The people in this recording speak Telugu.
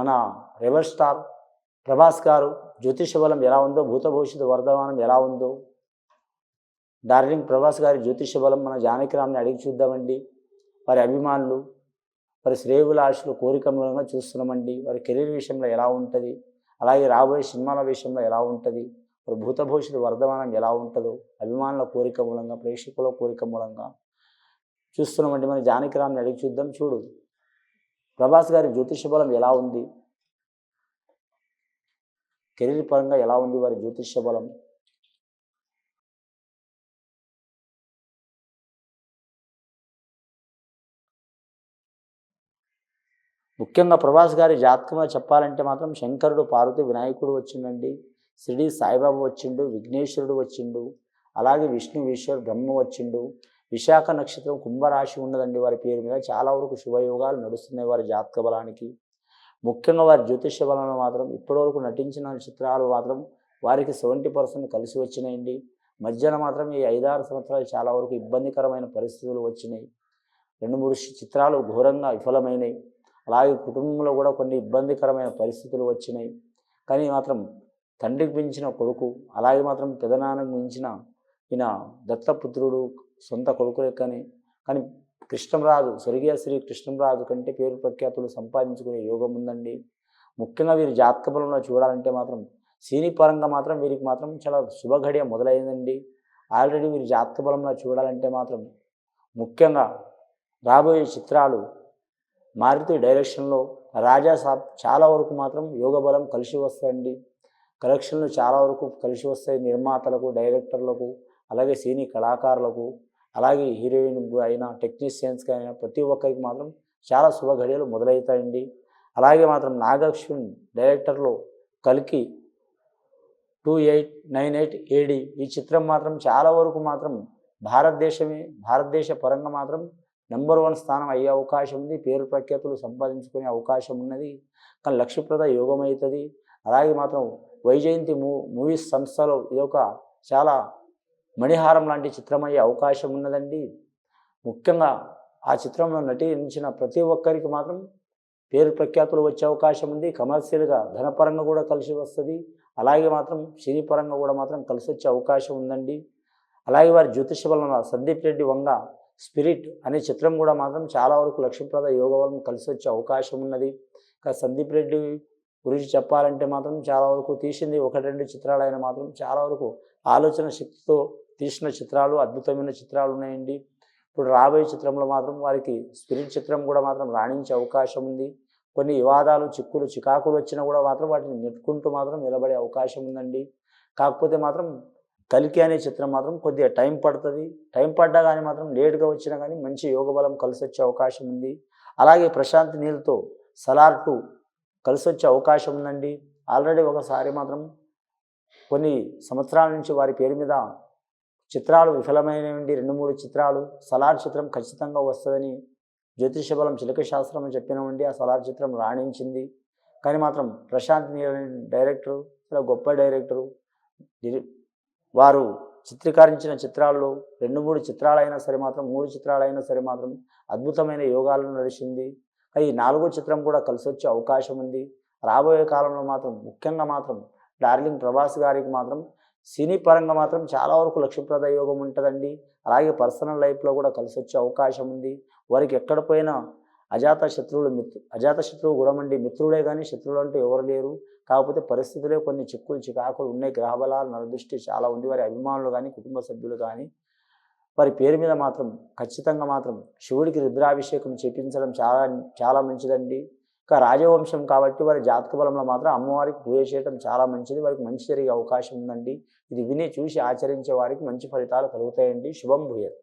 మన రెవర్ స్టార్ ప్రభాస్ గారు జ్యోతిష బలం ఎలా ఉందో భూత భవిష్యత్తు వర్ధమానం ఎలా ఉందో. డార్లింగ్ ప్రభాస్ గారి జ్యోతిష బలం మన జానకిరామ్ని అడిగి చూద్దామండి. వారి అభిమానులు వారి శ్రేయభిలాషులు కోరిక మూలంగా చూస్తున్నామండి. వారి కెరీర్ విషయంలో ఎలా ఉంటుంది? అలాగే రాబోయే సినిమాల విషయంలో ఎలా ఉంటుంది? వారి భూత భవిష్యత్తు వర్ధమానం ఎలా ఉంటుందో అభిమానుల కోరిక మూలంగా ప్రేక్షకుల కోరిక మూలంగా చూస్తున్నామండి. మన జానకిరామ్ని అడిగి చూద్దాం. చూడు. ప్రభాస్ గారి జ్యోతిష బలం ఎలా ఉంది? కెరీర్ పరంగా ఎలా ఉంది వారి జ్యోతిష బలం? ముఖ్యంగా ప్రభాస్ గారి జాతకంలో చెప్పాలంటే మాత్రం శంకరుడు పార్వతి వినాయకుడు వచ్చిండండి. షిరిడి సాయిబాబా వచ్చిండు విఘ్నేశ్వరుడు వచ్చిండు. అలాగే విష్ణు ఈశ్వర్ బ్రహ్మ వచ్చిండు. విశాఖ నక్షత్రం కుంభరాశి ఉన్నదండి వారి పేరు మీద. చాలా వరకు శుభయోగాలు నడుస్తున్నాయి వారి జాతక బలానికి. ముఖ్యంగా వారి జ్యోతిష బలంలో మాత్రం ఇప్పటివరకు నటించిన చిత్రాలు మాత్రం వారికి సెవెంటీ పర్సెంట్ కలిసి వచ్చినాయండి. మధ్యన మాత్రం ఈ ఐదారు సంవత్సరాలు చాలా వరకు ఇబ్బందికరమైన పరిస్థితులు వచ్చినాయి. రెండు మూడు చిత్రాలు ఘోరంగా విఫలమైనాయి. అలాగే కుటుంబంలో కూడా కొన్ని ఇబ్బందికరమైన పరిస్థితులు వచ్చినాయి. కానీ మాత్రం తండ్రికి పెంచిన కొడుకు అలాగే మాత్రం పెదనాన్నకు మించిన ఈయన దత్తపుత్రుడు సొంత కొడుకులే కానీ కానీ కృష్ణంరాజు స్వర్గీయ శ్రీ కృష్ణంరాజు కంటే పేరు ప్రఖ్యాతులు సంపాదించుకునే యోగం ఉందండి. ముఖ్యంగా వీరి జాతక బలంలో చూడాలంటే మాత్రం సినీ పరంగా మాత్రం వీరికి మాత్రం చాలా శుభఘడియ మొదలైందండి. ఆల్రెడీ వీరి జాతక బలంలో చూడాలంటే మాత్రం ముఖ్యంగా రాబోయే చిత్రాలు మారుతి డైరెక్షన్లో రాజా సాబ్ చాలా వరకు మాత్రం యోగ బలం కలిసి వస్తాయండి. కలెక్షన్లు చాలా వరకు కలిసి వస్తాయి. నిర్మాతలకు డైరెక్టర్లకు అలాగే సినీ కళాకారులకు అలాగే హీరోయిన్ అయినా టెక్నీషియన్స్కి అయినా ప్రతి ఒక్కరికి మాత్రం చాలా శుభఘడియలు మొదలవుతాయండి. అలాగే మాత్రం నాగశ్విన్ డైరెక్టర్లో కలికి two eight nine eight A D ఈ చిత్రం మాత్రం చాలా వరకు మాత్రం భారతదేశమే భారతదేశ పరంగా మాత్రం నెంబర్ వన్ స్థానం అయ్యే అవకాశం ఉంది. పేరు ప్రఖ్యాతులు సంపాదించుకునే అవకాశం ఉన్నది. కానీ లక్ష్యప్రద యోగం అవుతుంది. అలాగే మాత్రం వైజయంతి మూ మూవీస్ సంస్థలో ఇదొక చాలా మణిహారం లాంటి చిత్రం అయ్యే అవకాశం ఉన్నదండి. ముఖ్యంగా ఆ చిత్రంలో నటించిన ప్రతి ఒక్కరికి మాత్రం పేరు ప్రఖ్యాతులు వచ్చే అవకాశం ఉంది. కమర్షియల్గా ధనపరంగా కూడా కలిసి వస్తుంది. అలాగే మాత్రం సినీ పరంగా కూడా మాత్రం కలిసి వచ్చే అవకాశం ఉందండి. అలాగే వారి జ్యోతిష వలన సందీప్ రెడ్డి వంగ స్పిరిట్ అనే చిత్రం కూడా మాత్రం చాలా వరకు లక్ష్మీప్రద యోగ వలన కలిసి వచ్చే అవకాశం ఉన్నది. ఇంకా సందీప్ రెడ్డి గురించి చెప్పాలంటే మాత్రం చాలా వరకు తీసింది ఒకటి రెండు చిత్రాలైన మాత్రం చాలా వరకు ఆలోచన శక్తితో తీసిన చిత్రాలు అద్భుతమైన చిత్రాలు ఉన్నాయండి. ఇప్పుడు రాబోయే చిత్రంలో మాత్రం వారికి స్పిరిట్ చిత్రం కూడా మాత్రం రాణించే అవకాశం ఉంది. కొన్ని వివాదాలు చిక్కులు చికాకులు వచ్చినా కూడా మాత్రం వాటిని నెట్టుకుంటూ మాత్రం నిలబడే అవకాశం ఉందండి. కాకపోతే మాత్రం కలికి అనే చిత్రం మాత్రం కొద్దిగా టైం పడుతుంది. టైం పడ్డా కానీ మాత్రం లేట్గా వచ్చినా కానీ మంచి యోగ బలం కలిసి వచ్చే అవకాశం ఉంది. అలాగే ప్రశాంత్ నీళ్ళతో సలార్ టూ కలిసి వచ్చే అవకాశం ఉందండి. ఆల్రెడీ ఒకసారి మాత్రం కొన్ని సంవత్సరాల నుంచి వారి పేరు మీద చిత్రాలు విఫలమైనవి రెండు మూడు చిత్రాలు. సలార్ చిత్రం ఖచ్చితంగా వస్తుందని జ్యోతిష బలం చిలక శాస్త్రం అని చెప్పినామండి ఆ సలార్ చిత్రం రాణించింది. కానీ మాత్రం ప్రశాంత్ నీల్ డైరెక్టర్ డైరెక్టరు చాలా గొప్ప డైరెక్టరు. వారు చిత్రీకరించిన చిత్రాల్లో రెండు మూడు చిత్రాలైనా సరే మాత్రం మూడు చిత్రాలైనా సరే మాత్రం అద్భుతమైన యోగాలను నడిచింది. ఈ నాలుగో చిత్రం కూడా కలిసి వచ్చే అవకాశం ఉంది రాబోయే కాలంలో మాత్రం ముఖ్యంగా మాత్రం డార్లింగ్ ప్రభాస్ గారికి మాత్రం సినీ పరంగా మాత్రం చాలా వరకు లక్ష్యప్రద యోగం ఉంటుందండి. అలాగే పర్సనల్ లైఫ్లో కూడా కలిసి వచ్చే అవకాశం ఉంది. వారికి ఎక్కడ పోయినా అజాత శత్రువులు మిత్రు అజాత శత్రువు గుణమండి మిత్రుడే కానీ శత్రువులు అంటూ ఎవరు లేరు. కాకపోతే పరిస్థితులే కొన్ని చిక్కులు చికాకులు ఉన్నాయి. గ్రహబలాలు నరదృష్టి చాలా ఉంది. వారి అభిమానులు కానీ కుటుంబ సభ్యులు కానీ వారి పేరు మీద మాత్రం ఖచ్చితంగా మాత్రం శివుడికి రుద్రాభిషేకం చేపించడం చాలా చాలా మంచిదండి. రాజవంశం కాబట్టి వారి జాతక బలంలో మాత్రం అమ్మవారికి పూజ చేయడం చాలా మంచిది. వారికి మంచి జరిగే అవకాశం ఉందండి. ఇది విని చూసి ఆచరించే వారికి మంచి ఫలితాలు కలుగుతాయండి. శుభం భూయత్.